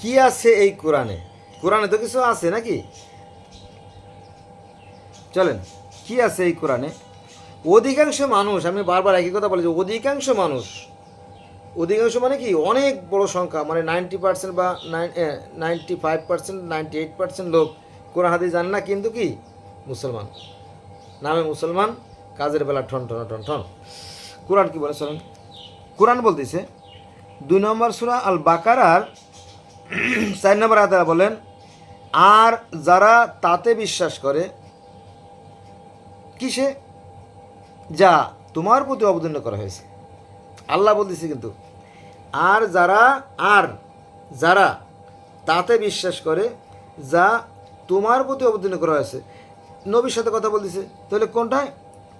কি আছে এই কোরআনে? কোরআনে তো কিছু আছে নাকি? চলেন, কি আছে এই কোরআনে? অধিকাংশ মানুষ, আমি বারবার একই কথা বলেছি অধিকাংশ মানুষ, অধিকাংশ মানে কি? অনেক বড় সংখ্যা মানে নাইনটি পার্সেন্ট বা ninety five percent, ninety eight percent লোক কোরআন হাদিস জান না, কিন্তু কি? মুসলমান। নামে মুসলমান, কাজের বেলা ঠন ঠন ঠন ঠন। কোরআন কি বলে? চলেন। কোরআন বলতেছে, দুই নম্বর সুরা আল বাকারার চার নম্বর আয়াতে বলেন আর যারা তাতে বিশ্বাস করে, কিসে? যা তোমার প্রতি অবতীর্ণ করা হয়েছে। আল্লাহ বলতেছে কিন্তু, আর যারা আর যারা তাতে বিশ্বাস করে, যা তোমার প্রতি অবতীর্ণ করা হয়েছে। নবীর সাথে কথা বলতেছে, তাহলে কোনটায়?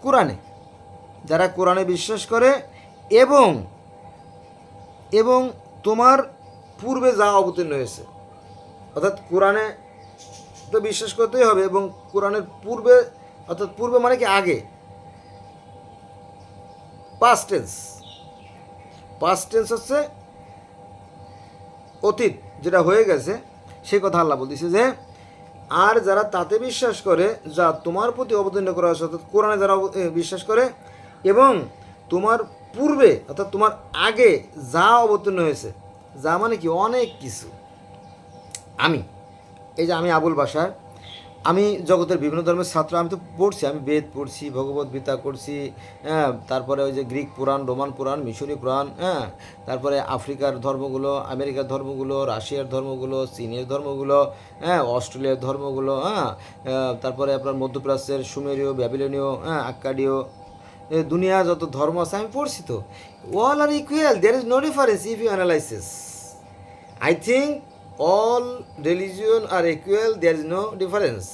কোরআনে। যারা কোরআনে বিশ্বাস করে এবং এবং তোমার পূর্বে যা অবতীর্ণ হয়েছে। অর্থাৎ কোরআনে তো বিশ্বাস করতেই হবে এবং কোরআনের পূর্বে, অর্থাৎ পূর্বে মানে কি আগে? পাস্ট টেন্স পাস্ট হচ্ছে অতীত, যেটা হয়ে গেছে সে কথা আল্লাহ বলতেছে যে, আর যারা তাতে বিশ্বাস করে, যা তোমার প্রতি অবতীর্ণ করা হয়েছে, অর্থাৎ কোরআনে যারা বিশ্বাস করে, এবং তোমার পূর্বে, অর্থাৎ তোমার আগে যা অবতীর্ণ হয়েছে যা মানে কি অনেক কিছু। আমি, এই যে আমি আবুল বাসার আমি জগতের বিভিন্ন ধর্মের ছাত্র, আমি তো পড়ছি, আমি বেদ পড়ছি, ভগবত গীতা করছি হ্যাঁ তারপরে ওই যে গ্রিক পুরাণ, রোমান পুরাণ, মিশরি পুরাণ হ্যাঁ তারপরে আফ্রিকার ধর্মগুলো, আমেরিকার ধর্মগুলো, রাশিয়ার ধর্মগুলো, চীনের ধর্মগুলো হ্যাঁ অস্ট্রেলিয়ার ধর্মগুলো হ্যাঁ তারপরে আপনার মধ্যপ্রাচ্যের সুমেরীয়, ব্যাবিলনীয় হ্যাঁ আক্কাডীয় দুনিয়া যত ধর্ম আছে, আমি পড়ছি তো। All are equal there is no difference if you analysis I think all religion are equal, there is no difference.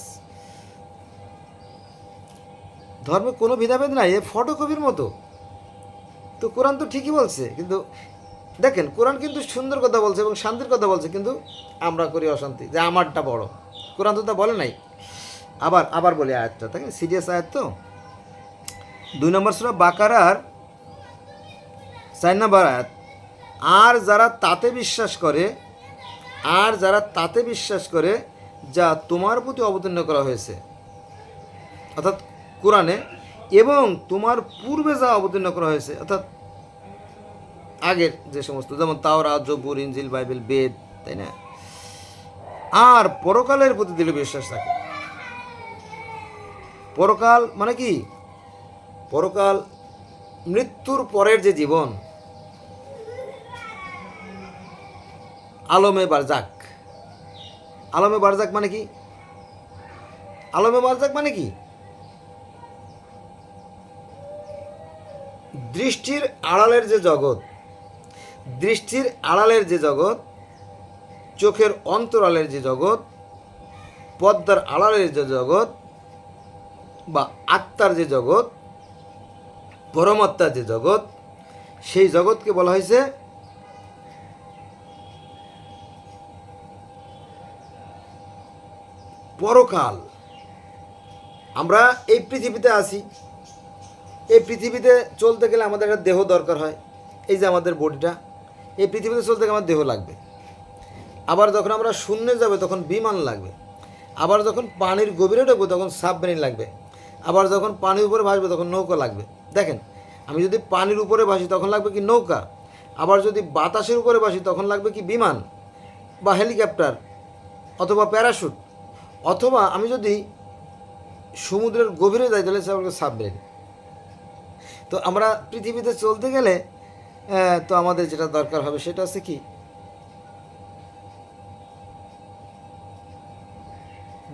ধর্মে কোনো ভেদাভেদ নাই এ ফটোকপির মতো। তো কোরআন তো ঠিকই বলছে কিন্তু দেখেন কোরআন কিন্তু সুন্দর কথা বলছে এবং শান্তির কথা বলছে কিন্তু আমরা করি অশান্তি যে আমারটা বড়। কোরআন তো তা বলে নাই। আবার আবার বলি আয়াতটা তাই সিরিয়াস আয়াত তো। দুই নম্বর সুরা বাকারার চার নম্বর আয়াত। আর যারা তাতে বিশ্বাস করে, আর যারা তাতে বিশ্বাস করে যা তোমার প্রতি অবতীর্ণ করা হয়েছে, অর্থাৎ কোরআনে, এবং তোমার পূর্বে যা অবতীর্ণ করা হয়েছে, অর্থাৎ আগের যে সমস্ত, যেমন তাওরা জবুর ইঞ্জিল বাইবেল, বেদ, তাই না? আর পরকালের প্রতি দৃঢ় বিশ্বাস থাকে। পরকাল মানে কি? পরকাল মৃত্যুর পরের যে জীবন আলমে বারজাক। আলমে বারজাক মানে কি? আলমে বারজাক মানে কি? দৃষ্টির আড়ালের যে জগৎ, দৃষ্টির আড়ালের যে জগৎ, চোখের অন্তরালের যে জগৎ, পদ্মার আড়ালের যে জগৎ বা আত্মার যে জগৎ, পরমাত্মার যে জগৎ, সেই জগৎকে বলা হয়েছে পরকাল। আমরা এই পৃথিবীতে আছি। এই পৃথিবীতে চলতে গেলে আমাদের একটা দেহ দরকার হয়। এই যে আমাদের বডিটা, এই পৃথিবীতে চলতে গেলে আমার দেহ লাগবে। আবার যখন আমরা শূন্যে যাবে, তখন বিমান লাগবে। আবার যখন পানির গভীরে ঢুকবো, তখন সাবমেরিন লাগবে। আবার যখন পানির উপরে ভাসবে, তখন নৌকা লাগবে। দেখেন, আমি যদি পানির উপরে ভাসি, তখন লাগবে কি নৌকা? আবার যদি বাতাসের উপরে ভাসি, তখন লাগবে কি বিমান? বা হেলিকপ্টার? অথবা প্যারাশুট? অথবা আমি যদি সমুদ্রের গভীরে যাই, তাহলে সে আমাকে সাবমেরিন। তো আমরা পৃথিবীতে চলতে গেলে তো আমাদের যেটা দরকার হবে সেটা হচ্ছে কি?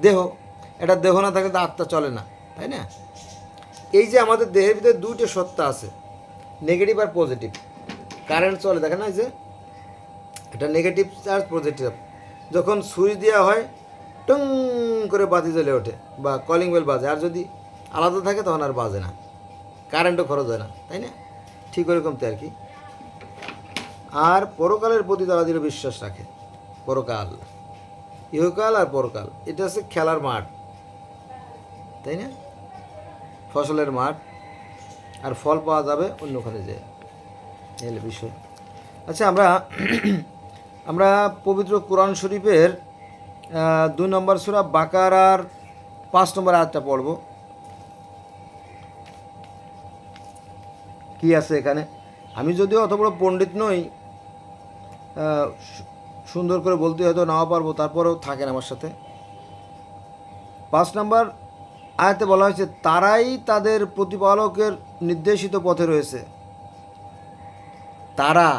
দেহ। এটা দেহ না থাকলে তো আত্মা চলে না, তাই না? এই যে আমাদের দেহের ভিতরে দুইটা সত্তা আছে নেগেটিভ আর পজিটিভ কারেন্ট চলে, দেখেন না যে? এটা নেগেটিভ চার্জ পজিটিভ যখন সুইচ দেওয়া হয় টং করে বাতি জ্বলে ওঠে বা কলিং বেল বাজে। আর যদি আলাদা থাকে, তখন আর বাজে না। কারেন্টও খরচ হয় না, তাই না? ঠিক ওরকম তো আর কি। আর পরকালের প্রতি তারা দৃঢ় বিশ্বাস রাখে। পরকাল। ইহকাল আর পরকাল। এটা হচ্ছে খেলার মাঠ। তাই না? ফসলের মাঠ। আর ফল পাওয়া যাবে অন্যখানে যে এই বিষয়। আচ্ছা আমরা আমরা পবিত্র কোরআন শরীফের দুই নম্বর সুরা বাকারার পাঁচ নম্বর আয়াতটা পড়ব। কি আছে এখানে? আমি যদিও অত বড় পণ্ডিত নই সুন্দর করে বলতে হয়তো নাও পারব, তারপরেও থাকেন আমার সাথে। পাঁচ নম্বর আয়াতে বলা হয়েছে, তারাই তাদের প্রতিপালকের নির্দেশিত পথে রয়েছে। তারা,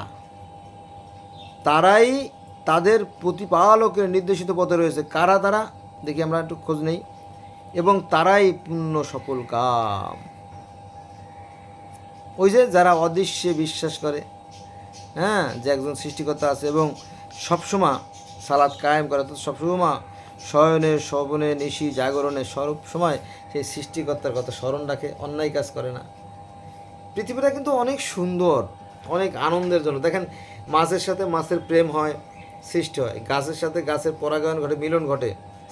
তারাই তাদের প্রতিপালকের নির্দেশিত পথে রয়েছে। কারা তারা? দেখি আমরা একটু খোঁজ নেই। এবং তারাই পূর্ণ সফল কাম। ওই যে যারা অদৃশ্যে বিশ্বাস করে হ্যাঁ যে একজন সৃষ্টিকর্তা আছে এবং সবসময় সালাদ কায়েম করে তো সবসময় শয়নে শবনে নিশি, জাগরণে সব সময় সেই সৃষ্টিকর্তার কথা স্মরণ রাখে, অন্যায় কাজ করে না। পৃথিবীটা কিন্তু অনেক সুন্দর, অনেক আনন্দের জন্য। দেখেন, মাছের সাথে মাছের প্রেম হয় সৃষ্টি হয়। গাছের সাথে গাছের পরাগায়ন ঘটে, মিলন ঘটে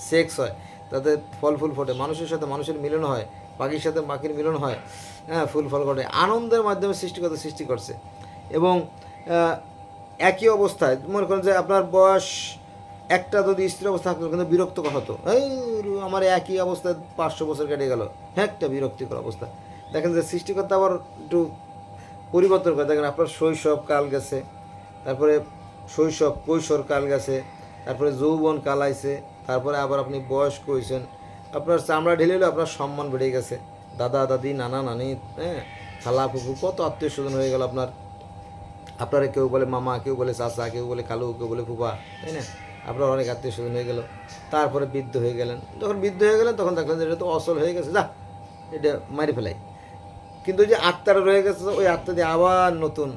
সেক্স হয়। তাতে ফল ফুল ফোটে। মানুষের সাথে মানুষের মিলন হয় পাখির সাথে পাখির মিলন হয় হ্যাঁ ফুল ফল ঘটে। আনন্দের মাধ্যমে সৃষ্টিকর্তা সৃষ্টি করছে। এবং একই অবস্থায়, মনে করেন যে আপনার বয়স একটা যদি স্ত্রী অবস্থা থাকতো, কিন্তু বিরক্তকর হতো। এই আমার একই অবস্থায় পাঁচশো বছর কেটে গেল। হ্যাঁ একটা বিরক্তিকর অবস্থা। দেখেন যে সৃষ্টিকর্তা আবার একটু পরিবর্তন করে। দেখেন আপনার শৈশব, কাল গেছে। তারপরে শৈশব, কৈশোর কাল গেছে, তারপরে যৌবন কাল আইছে, তারপরে আবার আপনি বয়স্ক হয়েছেন আপনার চামড়া ঢেলে হলে আপনার সম্মান বেড়ে গেছে। দাদা, দাদি, নানা, নানি হ্যাঁ খালা, ফুফু, কত আত্মীয় স্বজন হয়ে গেল আপনার। আপনারা কেউ বলে মামা, কেউ বলে চাচা, কেউ বলে কালু, কেউ বলে ফুপা তাই না? আপনার অনেক আত্মীয় স্বজন হয়ে গেল। তারপরে বৃদ্ধ হয়ে গেলেন। যখন বৃদ্ধ হয়ে গেলেন, তখন দেখলেন যে এটা তো অসল হয়ে গেছে। যা, এটা মারি ফেলাই। কিন্তু যে আত্মারা রয়ে গেছে, ওই আত্মা দিয়ে আবার নতুন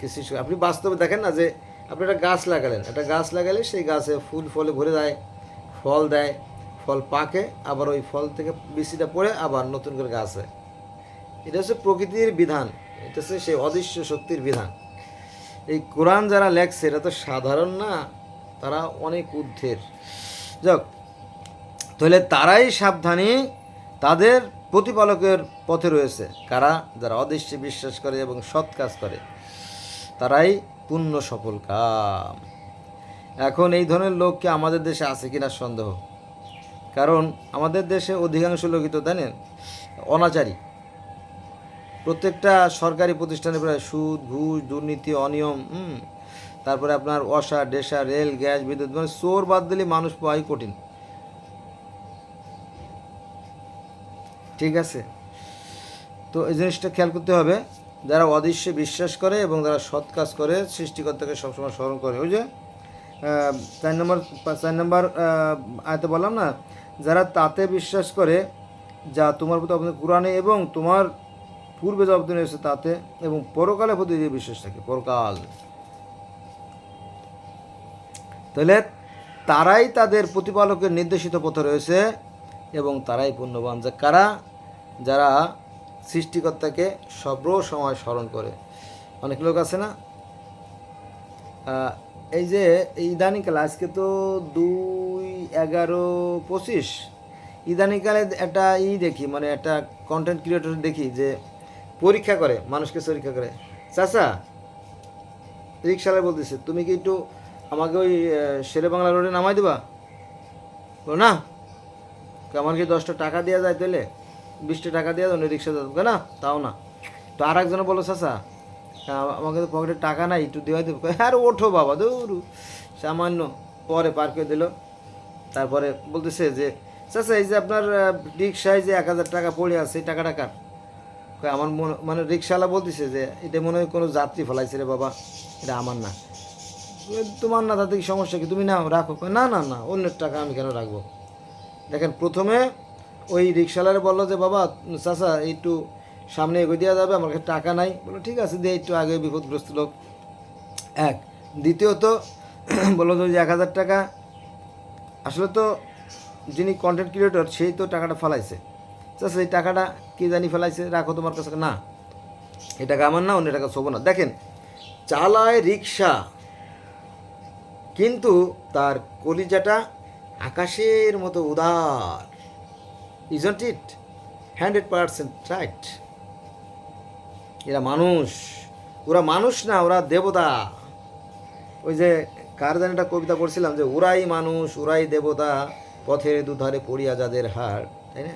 কিছু আপনি বাস্তবে দেখেন না যে আপনি একটা গাছ লাগালেন। একটা গাছ লাগালে সেই গাছে ফুল ফলে ভরে দেয়, ফল দেয়, ফল পাকে, আবার ওই ফল থেকে বিচিটা পড়ে আবার নতুন করে গাছ হয়। এটা হচ্ছে প্রকৃতির বিধান। এটা হচ্ছে সেই অদৃশ্য শক্তির বিধান। এই কোরআন যারা লেখছে এটা তো সাধারণ না, তারা অনেক ঊর্ধ্বের। যাক, তাহলে তারাই সাবধানী, তাদের প্রতিপালকের পথে রয়েছে। কারা? যারা অদৃশ্যে বিশ্বাস করে এবং সৎ কাজ করে, তারাই পূর্ণ সফল কাম। এখন এই ধরনের লোক কি আমাদের দেশে আছে কিনা সন্দেহ? কারণ আমাদের দেশে অধিকাংশ লোকই তো জানেন, অনাচারী। প্রত্যেকটা সরকারি প্রতিষ্ঠানে প্রায় সুদ, ঘুষ, দুর্নীতি, অনিয়ম তারপরে আপনার অসা ডেসা রেল, গ্যাস, বিদ্যুৎ মানে চোর বাদ দিলে মানুষ পাওয়াই কঠিন। ঠিক আছে? তো এই জিনিসটা খেয়াল করতে হবে। যারা অদৃশ্যে বিশ্বাস করে এবং যারা সৎ কাজ করে, সৃষ্টিকর্তাকে সবসময় স্মরণ করে। ওই যে চার নম্বর চার নম্বর আয়তে বললাম না, যারা তাতে বিশ্বাস করে, যা তোমার প্রতি আপনাদের কোরআনে এবং তোমার পূর্বে যা অবদান হয়েছে তাতে এবং পরকালে প্রতি যে বিশ্বাস থাকে, পরকাল। তাহলে তারাই তাদের প্রতিপালকের নির্দেশিত পথে রয়েছে এবং তারাই পুণ্যবান। যে কারা? যারা সৃষ্টিকর্তাকে সর্ব সময় স্মরণ করে। অনেক লোক আছে না? এই যে ইদানিংকালে, আজকে তো দুই এগারো পঁচিশ, ইদানিংকালে একটা ই দেখি মানে একটা কন্টেন্ট ক্রিয়েটর দেখি যে পরীক্ষা করে, মানুষকে পরীক্ষা করে। চাচা রিক্সাওয়ালা বলতেছে, তুমি কি একটু আমাকে ওই শেরে বাংলা রোডে নামাই দেবা? না। আমার কি দশটা টাকা দেওয়া যায় তাহলে বিশটা টাকা দেওয়া যায় রিক্সা দেবো না? তাও না। তো আর একজনে বলো চাচা আমাকে তো পকেটে টাকা নাই, একটু দেওয়া দেবো। আর, ওঠো বাবা, দৌড়ু। সামান্য পরে পার করে দিল। তারপরে বলতেছে যে, চাচা, এই যে আপনার রিক্সায় যে এক হাজার টাকা পড়ে আছে, এই টাকাটা কার? আমার মনে মানে রিক্সাওয়ালা বলতেছে যে, এটা মনে হয় কোনো যাত্রী ফলাইছে রে বাবা, এটা আমার না। তোমার না, তাতে কি সমস্যা কি? তুমি নাও, রাখো। না না না, অন্যের টাকা আমি কেন রাখব? দেখেন, প্রথমে ওই রিক্সাওয়ালারে বলল যে, বাবা, চাচা, একটু সামনে এগিয়ে দেওয়া যাবে, আমার কাছে টাকা নাই। বলো ঠিক আছে দিয়ে একটু আগে বিপদগ্রস্ত লোক। এক। দ্বিতীয়ত, বলল যে এক হাজার টাকা, আসলে তো যিনি কন্টেন্ট ক্রিয়েটর সেই তো টাকাটা ফেলাইছে। চাচা, এই টাকাটা কি জানি ফেলাইছে, রাখো তোমার কাছে। না, এই টাকা আমার না, অন্য টাকা শোবো না। দেখেন, চালায় রিক্সা, কিন্তু তার কলিজাটা আকাশের মতো উদার। Isn't it hundred percent right এরা মানুষ। ওরা মানুষ না, ওরা দেবতা। ওই যে কার জানি একটা কবিতা পড়ছিলাম যে ওরাই মানুষ ওরাই দেবতা, পথের দুধারে পড়িয়া যাদের হার। তাই না?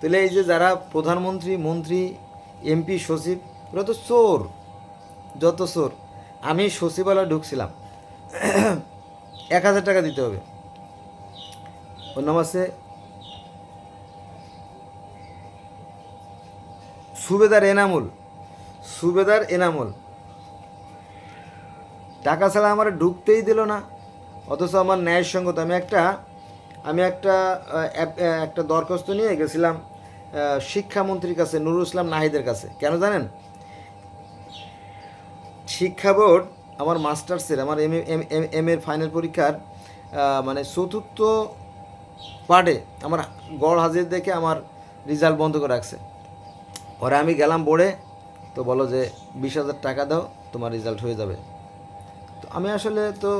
তাহলে এই যে যারা প্রধানমন্ত্রী, মন্ত্রী, এমপি, সচিব, ওরা তো চোর। যত চোর। আমি সচিবালয় ঢুকছিলাম। এক হাজার টাকা দিতে হবে। ওর নাম আছে সুবেদার এনামুল সুবেদার এনামুল। টাকা ছাড়া আমার ঢুকতেই দিল না, অথচ আমার ন্যায়সঙ্গত আমি একটা আমি একটা একটা দরখাস্ত নিয়ে গেছিলাম শিক্ষামন্ত্রীর কাছে, নুরুল ইসলাম নাহিদের কাছে। কেন জানেন? শিক্ষা বোর্ড আমার মাস্টার্সের, আমার এম এম এর ফাইনাল পরীক্ষার মানে চতুর্থ পার্টে আমার গড় হাজির দেখে আমার রেজাল্ট বন্ধ করে রাখছে। পরে আমি গেলাম বোর্ডে, তো বলো যে বিশ হাজার টাকা দাও, তোমার রেজাল্ট হয়ে যাবে। তো আমি আসলে তো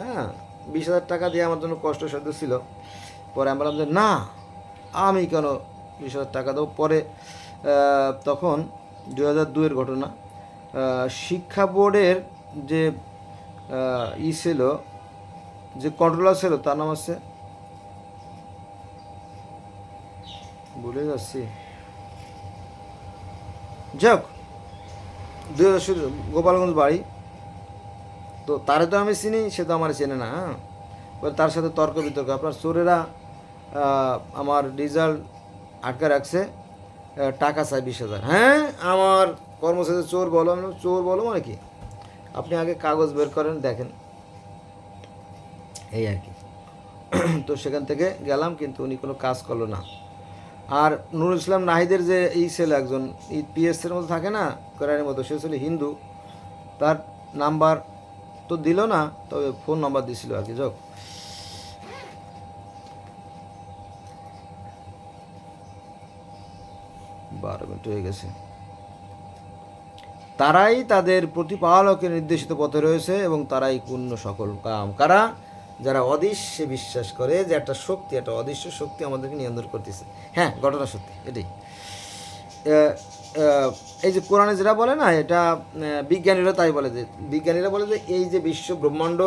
হ্যাঁ বিশ হাজার টাকা দিয়ে আমার জন্য কষ্টসাধ্য ছিল। পরে আমি বললাম যে, না, আমি কেন বিশ হাজার টাকা দেবো পরে তখন দু হাজার দুয়ের ঘটনা শিক্ষা বোর্ডের যে ই ছিল, যে কন্ট্রোলার ছিল, তার নাম হচ্ছে, ভুলে যাচ্ছি। যাক, দুই হাজার ষোলো গোপালগঞ্জ বাড়ি। তো তারে তো আমি চিনি, সে তো আমার চেনে না হ্যাঁ? তার সাথে তর্ক বিতর্ক। আপনার চোরেরা আমার রেজাল্ট আটকে রাখছে টাকা চাই বিশ হাজার। হ্যাঁ? আমার কর্মচারী চোর বলো, আমি চোর বলো মানে কি? আপনি আগে কাগজ বের করেন, দেখেন। এই আর কি। তো সেখান থেকে গেলাম, কিন্তু উনি কোনো কাজ করল না। আর নুরুল ইসলাম নাহিদের যে এই ছেলে একজন, এই পিএসের মধ্যে থাকে না করারের মতো, সে ছেলে হিন্দু। তার নাম্বার তো দিল না, তবে ফোন নাম্বার দিছিল আর কি যাক বারো মিনিট হয়ে গেছে। তারাই তাদের প্রতিপালকের নির্দেশিত পথে রয়েছে এবং তারাই পূর্ণ সকল কাম। কারা? যারা অদৃশ্যে বিশ্বাস করে যে একটা শক্তি, একটা অদৃশ্য শক্তি আমাদেরকে নিয়ন্ত্রণ করতেছে। হ্যাঁ ঘটনা সত্যি, এটাই। এই যে কোরআনে যেটা বলে না, এটা বিজ্ঞানীরা তাই বলে যে, বিজ্ঞানীরা বলে যে এই যে বিশ্ব ব্রহ্মাণ্ড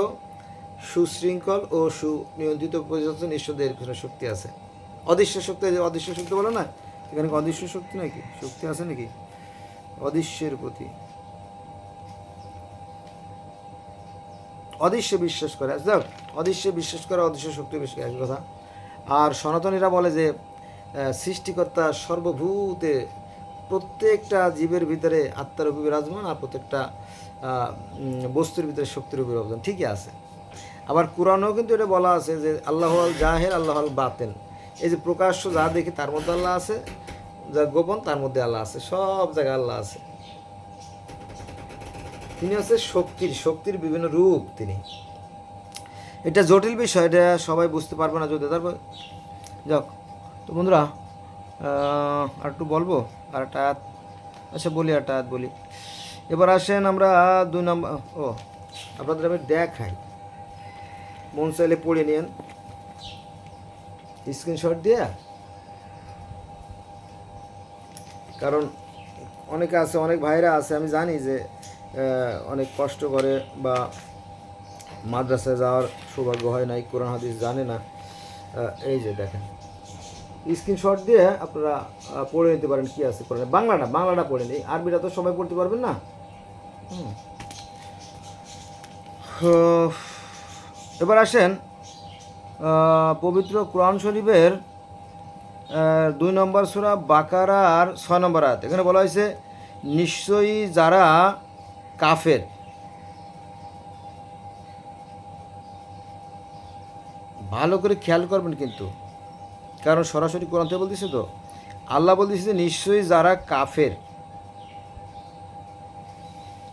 সুশৃঙ্খল ও সুনিয়ন্ত্রিত পরিবর্তন ঈশ্বরদের ভিতরে শক্তি আছে। অদৃশ্য শক্তি অদৃশ্য শক্তি বলে না, এখানে অদৃশ্য শক্তি নাকি? শক্তি আছে নাকি? অদৃশ্যের প্রতি। অদৃশ্যে বিশ্বাস করে। আচ্ছা, যাক অদৃশ্যে বিশ্বাস করে অদৃশ্য শক্তি বিশ্বাস একই কথা। আর সনাতনীরা বলে যে সৃষ্টিকর্তা সর্বভূতে প্রত্যেকটা জীবের ভিতরে আত্মার রূপে বিরাজমান আর প্রত্যেকটা বস্তুর ভিতরে শক্তির রূপে বিরাজমান। ঠিকই আছে। আবার কোরআনেও কিন্তু এটা বলা আছে যে আল্লাহ আল জাহের আল্লাহ আল বাতেন এই যে প্রকাশ্য যা দেখি তার মধ্যে আল্লাহ আছে যা গোপন তার মধ্যে আল্লাহ আছে সব জায়গায় আল্লাহ আছে। তিনি হচ্ছে শক্তির শক্তির বিভিন্ন রূপ তিনি। এটা জটিল বিষয়, এটা সবাই বুঝতে পারবে না যদি। তারপর যাক, তো বন্ধুরা আর একটু বলব, আর একটা আচ্ছা বলি একটা আয়াত বলি। এবার আসেন আমরা দুই নম্বর, ও, আপনাদের আমি দেখাই। মন চাইলে পড়ে নিন স্ক্রিনশট দিয়ে। কারণ অনেকে আছে, অনেক ভাইরা আছে, আমি জানি যে অনেক কষ্ট করে বা মাদ্রাসায় যাওয়ার সৌভাগ্য হয় নাই, কোরআন হাদিস জানে না। এই যে দেখেন। স্ক্রিনশট দিয়ে আপনারা পড়ে নিতে পারেন কি আছে কোরআনে। বাংলাটা বাংলাটা পড়ে নিই। আরবিটা তো সবাই পড়তে পারবেন না। এবার আসেন পবিত্র কোরআন শরীফের দুই নম্বর সুরা বাকারার ছয় নম্বর আয়াত। এখানে বলা হয়েছে, নিশ্চয়ই যারা কাফের। ভালো করে খেয়াল করবেন কিন্তু। কারণ সরাসরি কোরআন থেকে বলতেছে তো, আল্লাহ বলতেছে যে, নিশ্চয়ই যারা কাফের,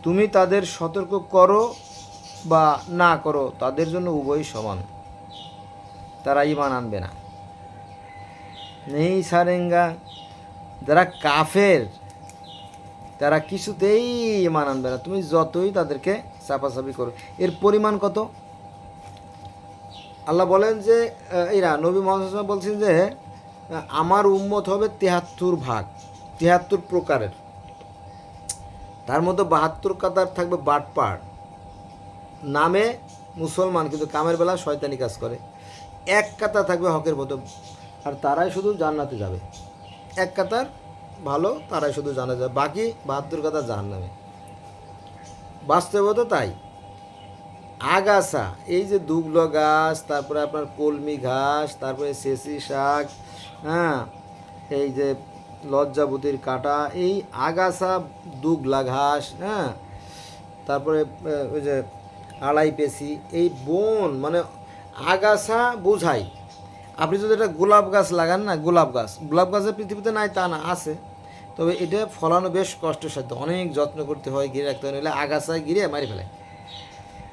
তুমি তাদের সতর্ক করো বা না করো, তাদের জন্য উভয়ই সমান। তারা ইমান আনবে না। নেই সারেঙ্গা, যারা কাফের তারা কিছুতেই ইমান আনবে না। তুমি যতই তাদেরকে চাপাচাপি করো। এর পরিমাণ কত? আল্লাহ বলেন যে এরা নবী মোহাম্মদ বলছেন যে আমার উম্মত হবে তেহাত্তর ভাগ, তেহাত্তর প্রকারের। তার মধ্যে বাহাত্তর কাতার থাকবে বাটপাড় নামে মুসলমান, কিন্তু কামের বেলা শয়তানি কাজ করে। এক কাতা থাকবে হকের মতো আর তারাই শুধু জান্নাতে যাবে। এক কাতার ভালো, তারাই শুধু জানা যায় বাকি বাহাত্তর কথা জাহান নামে বাস্তবতা তাই। আগাছা, এই যে দুবলো গাছ, তারপরে আপনার কলমি ঘাস, তারপরে সেসি শাক হ্যাঁ এই যে লজ্জাবতীর কাটা, এই আগাছা, দুগলা ঘাস হ্যাঁ তারপরে ওই যে আড়াই পেশি, এই বন মানে আগাছা বোঝাই। আপনি যদি একটা গোলাপ গাছ লাগান না, গোলাপ গাছ, গোলাপ গাছের পৃথিবীতে নাই, তা না, আছে। তবে এটা ফলানো বেশ কষ্টসাধ্য। অনেক যত্ন করতে হয়, ঘিরে রাখতে হয়, নইলে আগাছায় ঘিরে মারি ফেলে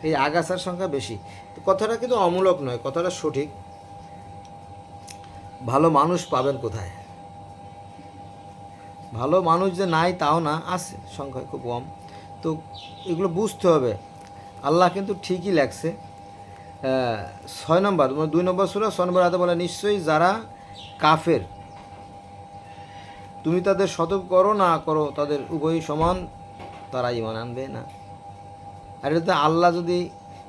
এই আগাছার সংখ্যা বেশি। তো কথাটা কিন্তু অমূলক নয়, কথাটা সঠিক। ভালো মানুষ পাবেন কোথায়? ভালো মানুষ যে নাই তাও না, আছে, সংখ্যা খুব কম। তো এগুলো বুঝতে হবে। আল্লাহ কিন্তু ঠিকই লাগছে ছয় নম্বর, দুই নম্বর সুরা, ছয় নম্বর হাতে বলে, নিশ্চয়ই যারা কাফের তুমি তাদের সতর্ক করো, না করো, তাদের উভয়ই সমান, তারা ইমান আনবে না। আর এটা তো আল্লাহ যদি,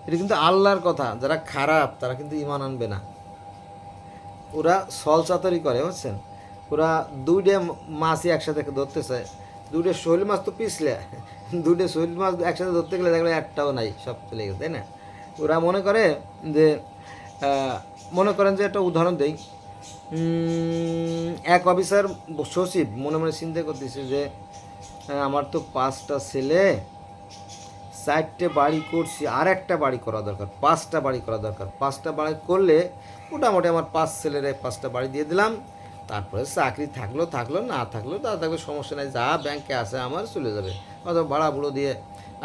এটা কিন্তু আল্লাহর কথা, যারা খারাপ, তারা কিন্তু ইমান আনবে না। ওরা সল চাতরি করে, বুঝছেন? ওরা দুইটা মাছই একসাথে ধরতে চায় দুইটা শৈল মাছ তো পিছলে দুটো শৈল মাছ একসাথে ধরতে গেলে দেখলে একটাও নাই, সব চলে গেছে, তাই না? ওরা মনে করে যে মনে করেন যে একটা উদাহরণ দেই এক অফিসার সচিব মনে মনে চিন্তা করতেছে যে আহ, আমার তো পাঁচটা ছেলে চারটে বাড়ি করছি আর একটা বাড়ি করা দরকার পাঁচটা বাড়ি করা দরকার। পাঁচটা বাড়ি করলে মোটামুটি আমার পাঁচ ছেলেরে পাঁচটা বাড়ি দিয়ে দিলাম তারপরে চাকরি থাকল থাকল না থাকল তা থাকলে সমস্যা নেই যা ব্যাংকে আছে আমার চলে যাবে। অথবা ভাড়া বুড়ো দিয়ে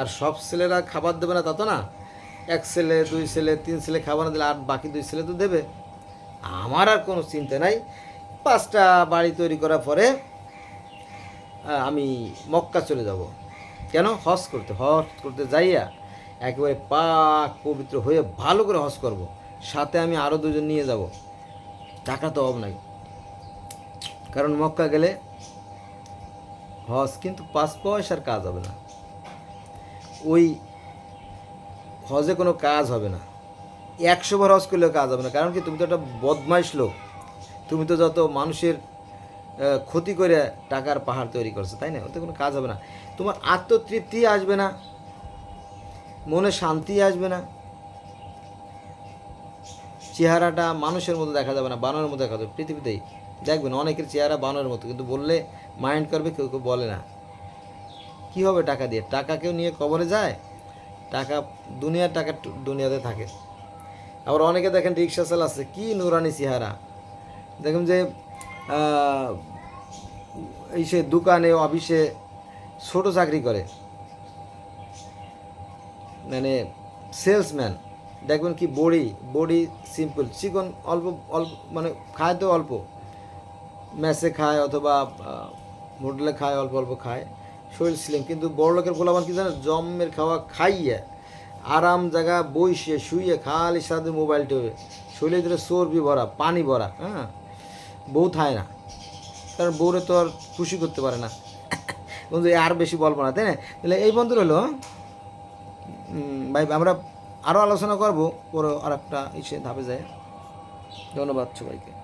আর সব ছেলেরা খাবার দেবে না তা তো না এক ছেলে দুই ছেলে তিন ছেলে খাবার না দিলে আর বাকি দুই ছেলে তো দেবে। আমার আর কোনো চিন্তা নাই। পাঁচটা বাড়ি তৈরি করার পরে আমি মক্কা চলে যাব। কেন? হজ করতে হজ করতে যাইয়া একেবারে পাক পবিত্র হয়ে ভালো করে হজ করব। সাথে আমি আরও দুজন নিয়ে যাব। টাকা তো অভাব নাই। কারণ মক্কা গেলে হজ কিন্তু পাঁচ পয়সার কাজ হবে না। ওই হজে কোনো কাজ হবে না। একশো বার হজ করলেও কাজ হবে না। কারণ কি, তুমি তো একটা বদমাইশ লোক। তুমি তো যত মানুষের ক্ষতি করে টাকার পাহাড় তৈরি করছ, তাই না? ওতে কোনো কাজ হবে না। তোমার আত্মতৃপ্তি আসবে না। মনে শান্তি আসবে না। চেহারাটা মানুষের মতো দেখা যাবে না, বানরের মতো দেখা যাবে পৃথিবীতেই। দেখবেন, অনেকের চেহারা বানরের মতো, কিন্তু বললে মাইন্ড করবে, কেউ কেউ বলে না। কি হবে টাকা দিয়ে? টাকা কেউ নিয়ে কবরে যায়? টাকা, দুনিয়ার টাকা দুনিয়াতে থাকে। আবার অনেকে দেখেন রিক্সা চালাচ্ছে, কি নুরানি চেহারা। দেখুন যে এই সে দোকানে, অফিসে ছোট চাকরি করে। মানে সেলসম্যান, দেখবেন কি বডি বডি সিম্পল, চিকন, অল্প অল্প মানে খায় তো অল্প। ম্যাসে খায় অথবা হোটেলে খায়, অল্প অল্প খায়। শরীর স্লিম কিন্তু বড় লোকের গোলামান কি জানে জমের খাওয়া খাইয়ে আরাম জায়গা, বইসে শুয়ে খালি সাথে মোবাইল টেবে শরীরে ধরে চর্বি ভরা, পানি ভরা হ্যাঁ? বউ থায় না। কারণ বউরে তো আর খুশি করতে পারে না। বন্ধু আর বেশি বলব না, তাই না? তাহলে এই বন্ধু হলো ভাই, আমরা আরও আলোচনা করব, পরে আর একটা ইসে ধাপে যায় ধন্যবাদ সবাইকে।